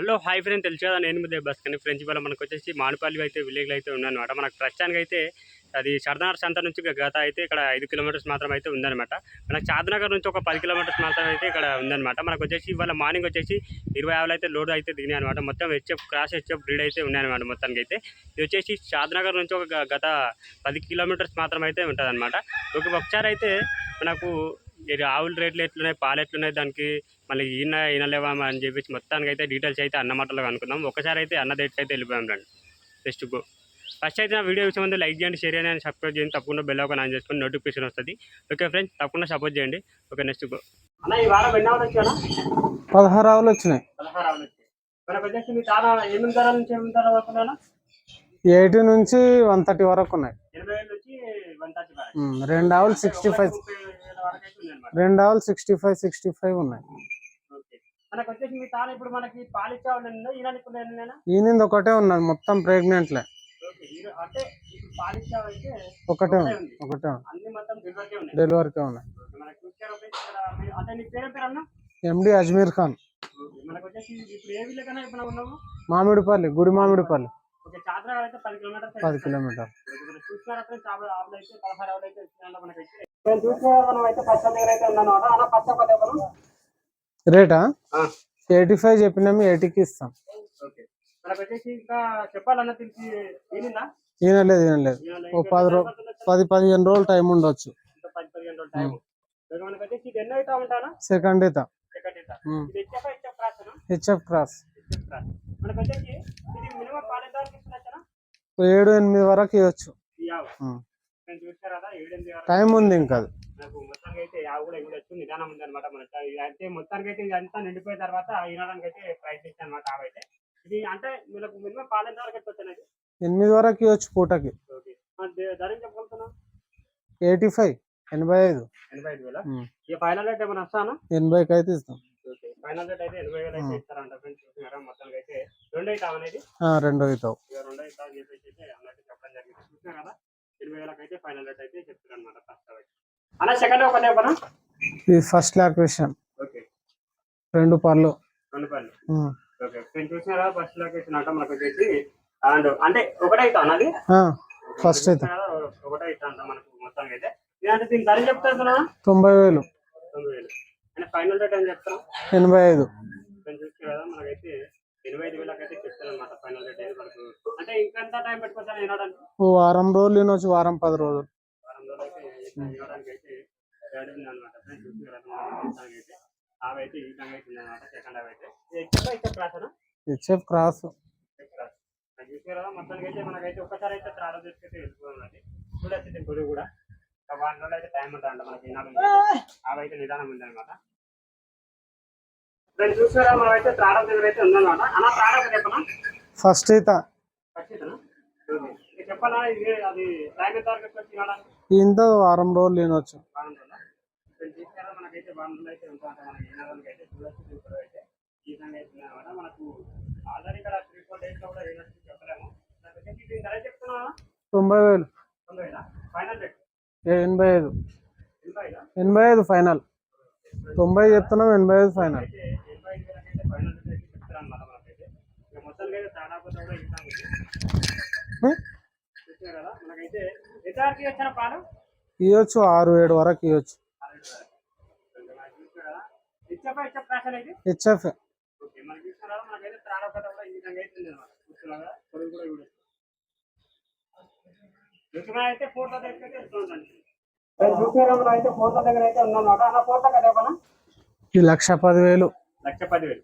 Hello hi friend తెలుసు కదా నేను మీద బస్. కానీ ఫ్రెండ్స్ ఇవాళ మనకు వచ్చేసి మానుపల్లి అయితే విలేజ్లో అయితే ఉందన్నమాట మనకు ప్రస్తుతానికి అయితే అది సర్దార్ సంత నుంచి గత అయితే ఇక్కడ ఐదు కిలోమీటర్స్ మాత్రం అయితే ఉందన్నమాట. మనకు చాదనగర్ నుంచి ఒక పది కిలోమీటర్స్ మాత్రం అయితే ఇక్కడ ఉందన్నమాట. మనకు వచ్చేసి ఇవాళ మార్నింగ్ వచ్చేసి ఇరవై ఆవులు అయితే లోడ్ అయితే దిగినాయి అనమాట మొత్తం హెచ్ఎఫ్ క్రాస్ హెచ్ఎఫ్ బ్రీడ్ అయితే ఉన్నాయన్నమాట మొత్తానికి అయితే. ఇది వచ్చేసి షాద్నగర్ నుంచి ఒక గత పది కిలోమీటర్స్ మాత్రం అయితే ఉంటుంది అనమాట ఒక ఒకసారి అయితే మనకు ఆవుల రేట్లు ఎట్లున్నాయి పాలు ఎట్లున్నాయి దానికి మళ్ళీ ఈయన ఈనలేవా అని చెప్పేసి మొత్తానికి అయితే డీటెయిల్స్ అయితే అన్న మాటలో అనుకుందాం ఒకసారి అయితే అన్న దగ్గరికి అయితే వెళ్ళిపోయాం రండి. బెస్ట్ గో ఫస్ట్ అయితే నా వీడియో చూసే ముందు లైక్ చేయండి షేర్ చేయండి సబ్స్క్రైబ్ చేయండి. తప్పకుండా బెల్ ఒక ఆన్ చేసుకొని నోటిఫికేషన్ వస్తుంది. ఓకే ఫ్రెండ్స్ తప్పకుండా సపోర్ట్ చేయండి. ఓకే నెక్స్ట్ గో అన్న ఈ వారం ఎన్ని ఆవులు వచ్చానా పదహారు ఆవులు వచ్చినాయి. పదహారు ఆవులు వచ్చాయి. మనకు వచ్చేసి మీ తాత ఎనిమిది ధరల నుంచి ఎనిమిది ధరల వరకు ఉన్నానా ఎయిటీ నుంచి వన్ థర్టీ వరకు ఉన్నాయి. రెండు ఆవులు సిక్స్టీ ఫైవ్ రెండు ఆవులు సిక్స్టీ ఫైవ్ సిక్స్టీ ఫైవ్ ఉన్నాయి. మనకు వచ్చేసి మీ తాను ఇప్పుడు మనకి నేను ఈయనది ఒకటే ఉన్నది మొత్తం ప్రెగ్నెంట్లే. అంటే ఒకటే ఉంది. ఒకటే ఉంది డెలివరీకే ఉన్నాయి. ఎండి అజ్మీర్ ఖాన్. మామిడిపల్లి గుడి మామిడిపల్లి. పది కిలోమీటర్ చూసినారంటే చాలా ఆవులు అయితే పదహారు ఆవులు అయితే ఇచ్చినారు మనకైతే. నేను చూసిన మనం అయితే పచ్చ దగ్గర అయితే ఉన్నాను అన్న అన్న పచ్చ ఒక దెబ్బలు రేటా? ఎయిటీ ఫైవ్ చెప్పినాము ఎయిటీకి ఇస్తాం. ఓకే. మనకు వచ్చేసి ఇంకా చెప్పాలన్న తెలిసి ఏమిందా? ఈయన లేదు ఈయన లేదు ఓ పది రో పది పదిహేను రోజులు టైం ఉండొచ్చు. సెకండ్ ఈత హెచ్ఎఫ్ క్రాస్ ఏడు ఎనిమిది వరకు ఇవ్వచ్చు. నేను కదా ఏడెనిమిది వరకు టైం ఉంది ఇంకా అది. నాకు మొత్తానికి అయితే కూడా నిదానం ఉంది అనమాట అంటే మొత్తానికి అయితే ఇదంతా నిండిపోయిన తర్వాత ఈనడానికి అయితే అనమాట ఆవైతే ఇది అంటే మీకు మినిమం వరకు ఎనిమిది వరకు ఇవ్వచ్చు పూటకి. ఓకే. ధర ఏం చెప్పగలుగుతున్నాం ఎయిటీ ఫైవ్ ఎనభై ఐదు. ఎనభై ఐదు వేల? ఉమ్. ఈ ఫైనల్ రేట్ ఏమైనా వస్తానా? ఎనభైకి అయితే ఇస్తాం. ఓకే. ఫైనల్ రేట్ అయితే ఎనభై వేలు అయితే ఇస్తారంట ఫ్రెండ్స్ చూసినారా? మొత్తానికి అయితే రెండు అయితే ఆ, రెండో అవుతావు ఇక రెండు అయితే అని చెప్పేసి అయితే అన్నట్టు చెప్పడం జరిగింది చూసినా కదా ఎనభై వేలకు అయితే ఫైనల్ రేట్ అయితే చెప్తారు అనమాట ఫస్ట్ అయితే. అన్న సెకండ్ ఒకటే పనా ఇది ఫస్ట్ లాక్వేషన్ ఓకే రెండు పళ్ళు రెండు ఉమ్. ఓకే నేను చూసినారా? ఫస్ట్ లొకేషన్ అంటే మనకు వచ్చేసి అండ్ అంటే ఒకటే అవుతా అన్నది? ఫస్ట్ అయితే? ఒకటే అవుతా అంట మనకు మొత్తానికి అయితే ఇదంటే దీని ధర చెప్తాను తొంభై వేలు తొమ్మిది వేలు అంటే ఫైనల్ రేట్ ఏం చెప్తాను ఎనభై ఐదు. నేను చూసి కదా మనకైతే ఎనభై ఐదు వేలకు అయితే చెప్తాను అనమాట ఫైనల్ రేట్ అయితే మనకు అంటే ఇంకెంత టైం పెట్టుకోవచ్చు వినడానికి? ఓ వారం రోజులు వినొచ్చు వారం పది రోజులు. వారం రోజులు అయితే వినడానికి అయితే రెడీ ఉంది అనమాట ఫ్రెండ్స్ చూసి కదా మనకి మొత్తానికి అయితే అవి అయితే ఈ విధంగా అయితే అనమాట సెకండ్ అవి అయితే ఇది ఎక్కడ ఇచ్చే క్లాస్ హెచ్ఎఫ్ క్రాస్ మొత్తానికి అయితే మనకైతే ఒక్కసారి అయితే త్రాడ తీసుకైతే వెళ్ళిపోవాలి చూడొచ్చు దీని గురువు కూడా. ఒక వారం రోజులు అయితే టైం ఉంటుంది మనకి వినాలి అవి అయితే నిదానం ఉంది అనమాట దాన్ని చూసారా మనం అయితే త్రాడ దగ్గర అయితే ఉందన్నమాట. అన్న త్రాడ చెప్పనా? ఫస్ట్ ఈత. ఇది అది వచ్చి ఇంత వారం రోజులు వినొచ్చు బాగుంటుందా ఇక్కడ చూసారా మనకైతే బాగుంటుంది అయితే ఉంటాం మనకి వినడానికి అయితే చూడొచ్చు చూసారు అయితే. ఈ విధంగా అయితే ఉన్నదన్నమాట మనకు ఆల్రెడీ ఇక్కడ త్రీ ఫోర్ డేస్లో కూడా వినొచ్చు చెప్పలేము. నాకు వచ్చేసి దీని ధర చెప్తున్నా తొంభై వేలు. తొంభై వేల? Final rate? ఏ- ఎనభై ఐదు. ఎనభై ఐదు? ఫైనల్. తొంభై చెప్తున్నాం ఎనభై ఐదు ఫైనల్ అయితే ఎనభై ఐదు వేలకైతే ఫైనల్ రేట్ అయితే చెప్తారు అన్నమాట మనకైతే ఇక మొత్తానికి అయితే చాలా కొత్త కూడా ఇస్తాం చూసారు కదా మనకైతే ఎటార్కి వచ్చిన పాలు ఇవ్వచ్చు ఆరు ఏడు వరకు ఇవ్వచ్చు హెచ్ఎఫ్. అయితే ఫోటో దగ్గర అయితే ఫోటో దగ్గర అయితే ఫోటో కదా పన ఈ లక్ష పదివేలు. లక్ష పదివేలు.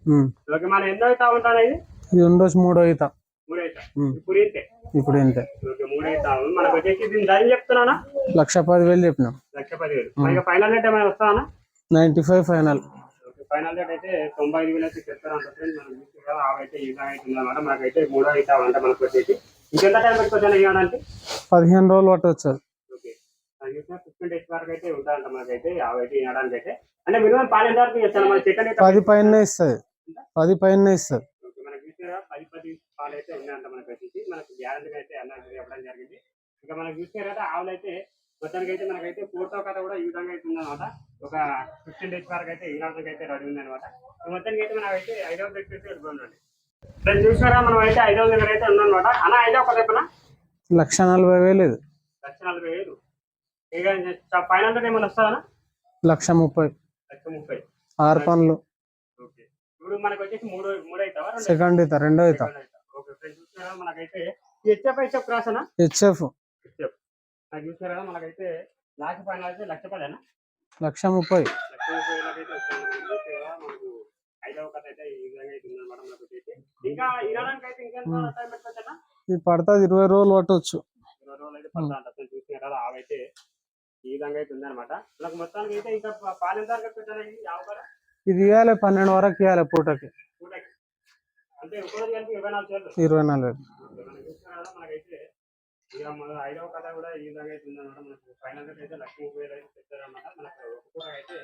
ఓకే మనం ఎన్నో అవుతా ఉంటాను ఇది ఉండొచ్చు మూడో ఈత మూడు అవుతా. ఇప్పుడు ఇంతే. ఇప్పుడు ఇంతే. ఓకే మూడు అవుతా మనకు వచ్చేసి దీని ధర చెప్తున్నానా? లక్ష పదివేలు చెప్పినాం. లక్ష పదివేలు. మనకి ఫైనల్ రేట్ ఏమైనా వస్తానా ninety five final. Okay final rate అయితే తొంభై ఐదు వేలు అయితే ఫ్రెండ్స్ మనం చూసుకుంటాం అవైతే మనకైతే మూడో అవుతా అంటే మనకు వచ్చేసి. ఇంకెంత టైం పెట్టుకోవచ్చు పదిహేను రోజులు పట్టవచ్చు ఓకే. ఫిఫ్టీన్ డేస్ వరకు అయితే మనకైతే అయితే అంటే మినిమం పాలు ఎంత వరకు చేస్తాను మన చికెన్ అయితే పది పైన ఇస్తుంది. పది పైన ఇస్తుంది ఓకే మనకి చూసినా పది పది పాలు అయితే ఉన్నాయంట మనకి వచ్చేసి మనకి గ్యారంటీగా అయితే అన్నది చెప్పడం జరిగింది. ఇంకా మనకి చూస్తే కదా ఆవులు అయితే మొత్తానికి అయితే మనకైతే ఫోటో కథ కూడా ఈ విధంగా అయితే ఉందన్నమాట. ఒక ఫిఫ్టీన్ డేస్ వరకు అయితే ఈ నాటికి అయితే రెడీ ఉందన్నమాట. మొత్తానికి అయితే మనకైతే ఐదవ బ్రేక్ అయితే వెళ్ళిపోయిందండి ఫ్రెండ్స్ చూసారా మనం అయితే ఐదో దగ్గర అయితే ఉందన్నమాట. అన్న ఐదో ఒక దగ్గర లక్ష నలభై వేలు లక్ష నలభై వేలు. ఇక ఫైవ్ హండ్రెడ్ ఏమైనా వస్తుందా లక్ష ముప్పై. లక్ష ముప్పై. ఆరు పనులు ఇప్పుడు మనకు వచ్చేసి మూడు మూడు అవుతావా రెండు సెకండ్ అవుతా రెండో అవుతా? ఓకే ఫ్రెండ్స్ చూసారా? మనకైతే హెచ్ఎఫ్ హెచ్ఎఫ్ క్రాస్ అన్న హెచ్ఎఫ్ హెచ్ఎఫ్ నాకు చూసారా? మనకైతే లాస్ట్ ఫైనల్ అయితే లక్ష పదేనా లక్ష ముప్పై. లక్ష మనకు ఐదవ కథ అయితే ఈ విధంగా అయితే ఉందన్నమాట మనకు ఇంకా ఇరవడానికి అయితే టైం పెట్టుకోవచ్చా ఇది పడుతుంది? ఇరవై రోజులు పట్టవచ్చు ఇరవై రోజులు అయితే పడతా అంట అసలు చూసినా కదా ఆవైతే ఈ విధంగా అయితే ఉందన్నమాట. నాకు మొత్తానికి అయితే ఇంకా పా- పాలు ఎంత వరకు పెట్టాలి ఈ ఆవు ఇది ఇవ్వాలి పన్నెండు వరకు ఇవ్వాలి పూటకి. ఇరవై నాలుగు ఐదవ కథ కూడా ఈ విధంగా అయితే ఉందన్నమాట మనకు ఫైనల్ అయితే లక్ష ముప్పై వేలు అయితే పెట్టారన్నమాట మనకు ఒక్కొక్క అయితే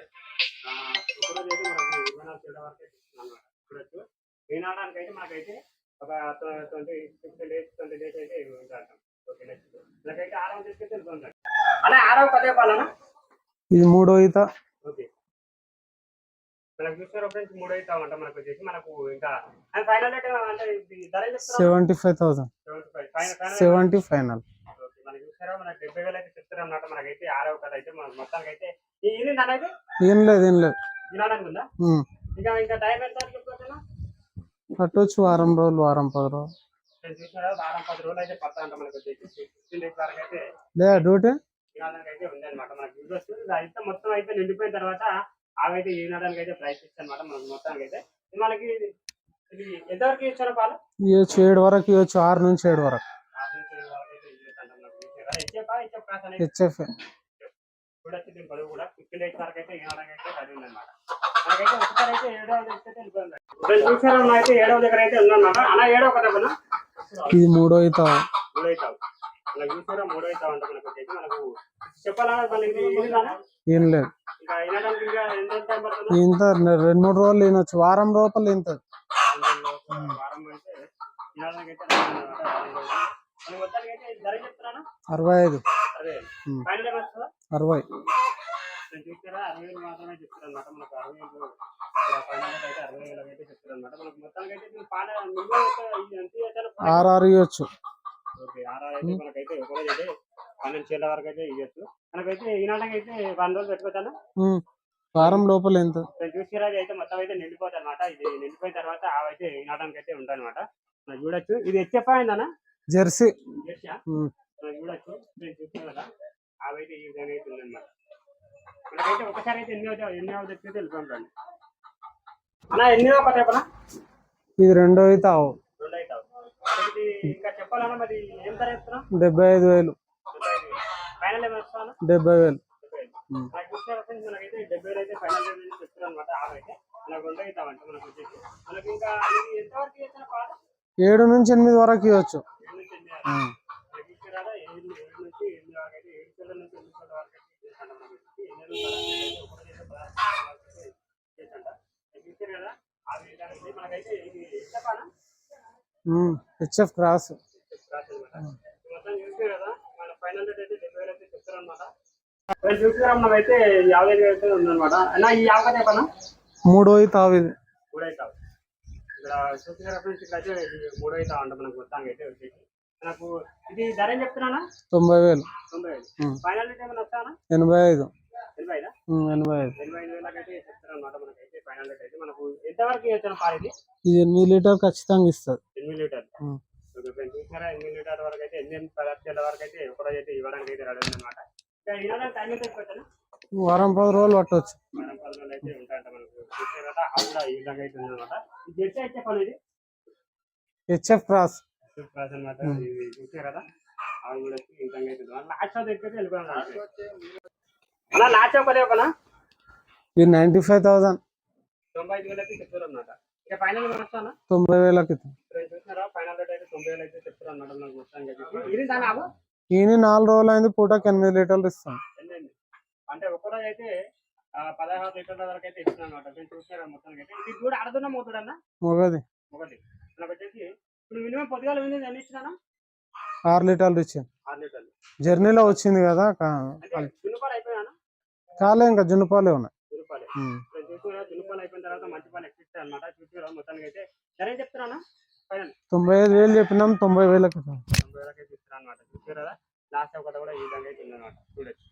ఆ, ఒక్కరోజు అయితే మనకు ఇరవై నాలుగు. చేయడం వరకు అన్నమాట చూడొచ్చు ఈనాడానికి అయితే మనకైతే ఒక twenty fifty days twenty days అయితే ఉంటాం ఓకే నెక్స్ట్ నాకైతే ఆరవ తీసుకెళ్తే అలా ఆరవ కథ చెప్పాలన్నా? ఇది మూడో ఈత. మనకు చూసారు ఫ్రెండ్స్ మూడు అయితే అవ్వంట మనకు వచ్చేసి మనకు ఇంకా. ఫైనల్ రేట్ అంటే ధర seventy five thousand. Seventy final. మనకి చూసారా మనకి డెబ్బై వేలు అయితే చెప్తారు అన్నమాట మనకైతే ఆరవ కథ అయితే మన మొత్తానికి అయితే ఏం లేదు ఏం లేదు. వినడానికి ఉందా? ఉమ్. ఇంకా ఇంకా టైం ఎంత? పట్టవచ్చు వారం రోజులు వారం పది రోజులు. చూసారా వారం పది రోజులు అయితే పడతా అంట మనకు వచ్చేసి. ఫిఫ్టీన్ డేస్ వరకు అయితే లేదా డ్యూటీ వినడానికి అయితే ఉంది అనమాట మనకి అయితే మొత్తం అయితే నిండిపోయిన తర్వాత అవైతే వినడానికి అయితే ప్రయత్నిస్తాను అనమాట మనకు మొత్తానికి అయితే మనకి ఇది ఎంతవరకు ఇచ్చారు పాలు? ఇవ్వచ్చు ఏడు వరకు ఇవ్వచ్చు ఆరు నుంచి ఏడు వరకు? హెచ్ఎఫ్ బరువు కూడా. ఫిఫ్టీ వరకు అయితే అయితే రెడీ ఉందన్నమాట మనకైతే ఒకసారి అయితే ఏడవ దగ్గర అయితే వెళ్ళిపోయింది ఇప్పుడు చూసారా మనం అయితే ఏడవ దగ్గర అయితే ఉందన్నమాట అలా ఏడవ కదా మనం ఇది మూడో మూడో అవుతావు చూసారా? మూడో అవుతావు అంటే మనకు మళ్ళీ? ఏం లేదు. ఇంత రెండు మూడు రోజులు తినొచ్చు వారం లోపల ఇంత. అరవై ఐదు. అరవై. ఆరు ఆరు ఇవ్వచ్చు. అయితే అయితే పన్నెండు చీల వరకు అయితే ఇవ్వచ్చు మనకైతే ఈనాటికి అయితే వన్ రోజు పెట్టుకోవచ్చాను ఉమ్. వారం లోపల ఎంత? నేను చూసారా ఇది అయితే మొత్తం అయితే నిండిపోతుంది అనమాట ఇది నిండిపోయిన తర్వాత ఆవైతే ఈనాటానికి అయితే ఉంటుంది అనమాట చూడొచ్చు. ఇది హెచ్ఎఫ్ అయిందనా జెర్సీ. చూడొచ్చు. నేను కదా. అవైతే ఈ విధంగా అయితే ఉందన్నమాట. మనకైతే ఒకసారి అయితే ఎన్ని అవుతాయి ఎన్ని అవుతాయి అయితే వెళ్ళిపోతాను అన్నా ఎన్ని ఒక రేపనా ఇది రెండో ఈత ఆవు. రెండు ఇది ఇంకా చెప్పాలన్నా మరి ఏం ధర డెబ్బై ఐదు వేలు. డెబ్బై వేలు. ఏడు నుంచి ఎనిమిది వరకు ఇవ్వచ్చు. హెచ్ఎఫ్ క్రాస్ మొత్తం చూసారు కదా మన ఫైనల్ రేట్ అయితే డెబ్బై వేలు అయితే చెప్తారనమాట చూసారా మనం అయితే యాభై వేలు అయితే ఉందన్నమాట. అన్న ఈ యాభై మూడో ఇది మూడు ఇక్కడ చూసారా ఫ్రెండ్స్ ఇక్కడ అయితే ఇది మూడు అవుతావు అంట మనకు మొత్తానికి అయితే వచ్చేసి. ఇది ధర ఏం చెప్తున్నానా తొంభై వేలు. తొంభై. ఫైనల్ రేట్ ఏమైనా వస్తానా ఎనభై ఐదు ఎనభై ఐదా? ఎనభై ఐదు. ఎనభై ఐదు వేలకైతే చెప్తారనమాట మనకైతే ఫైనల్ రేట్ అయితే. మనకు ఎంతవరకు ఇవ్వచ్చు పాలు ఇది? ఇది ఎనిమిది లీటర్ ఖచ్చితంగా ఇస్తుంది. ఎనిమిది లీటర్ ఉమ్. ఓకే ఫ్రెండ్స్ చూసారా ఎనిమిది లీటర్ వరకు అయితే ఎనిమిది పదార్థాల వరకు అయితే అయితే ఇవ్వడానికి అయితే రెడీ ఉందన్నమాట. వారం పది రోజులు పట్టవచ్చు హెచ్ఎఫ్ క్రాస్. ఇది చూసే కదా అవి కూడా ఈ విధంగా అయితే ఉంది. లాస్ట్ షాప్ ఎక్కితే వెళ్ళిపోయాం అలా లాస్ట్ షాప్ అదే ఒకనా? ఇది నైంటీ ఫైవ్ థౌసండ్. తొంభై వేలకి ఫైనల్ రేట్ అయితే తొంభై వేలు అయితే చెప్తారు అన్నమాట మొత్తానికి అయితే. ఈయన నాలుగు రోజులు అయింది పూటకి ఎనిమిది లీటర్లు ఇస్తాం. అంటే ఒక్కరోజు అయితే ఆ, పదహారు లీటర్ల వరకు అయితే ఇస్తున్నాను అనమాట. నేను చూసినారా మొత్తానికి అయితే. ఇది కూడా మోతుడన్నా? మొగది. నాకు వచ్చేసి ఇప్పుడు మినిమం పొద్దుగాల ఎన్ని ఇచ్చినానా ఆరు లీటర్లు ఇచ్చాను. ఆరు లీటర్లు. జర్నీలో వచ్చింది కదా జున్నుపాలు అయిపోయినా కాలే ఇంకా జున్నుపాలే ఉన్నాయి. జున్నుపాలే. జున్నుపాలు అయిపోయిన తర్వాత మంచి పాలు ఎక్కిస్తాయి అనమాట. చూసుకురా మొత్తానికి అయితే. చెప్తున్నానా? ఫైనల్. తొంభై ఐదు వేలు చెప్పినాం తొంభై వేలకు చూసారా లాస్ట్ ఒకటి కూడా ఈ విధంగా అయితే ఉందన్నమాట చూడొచ్చు.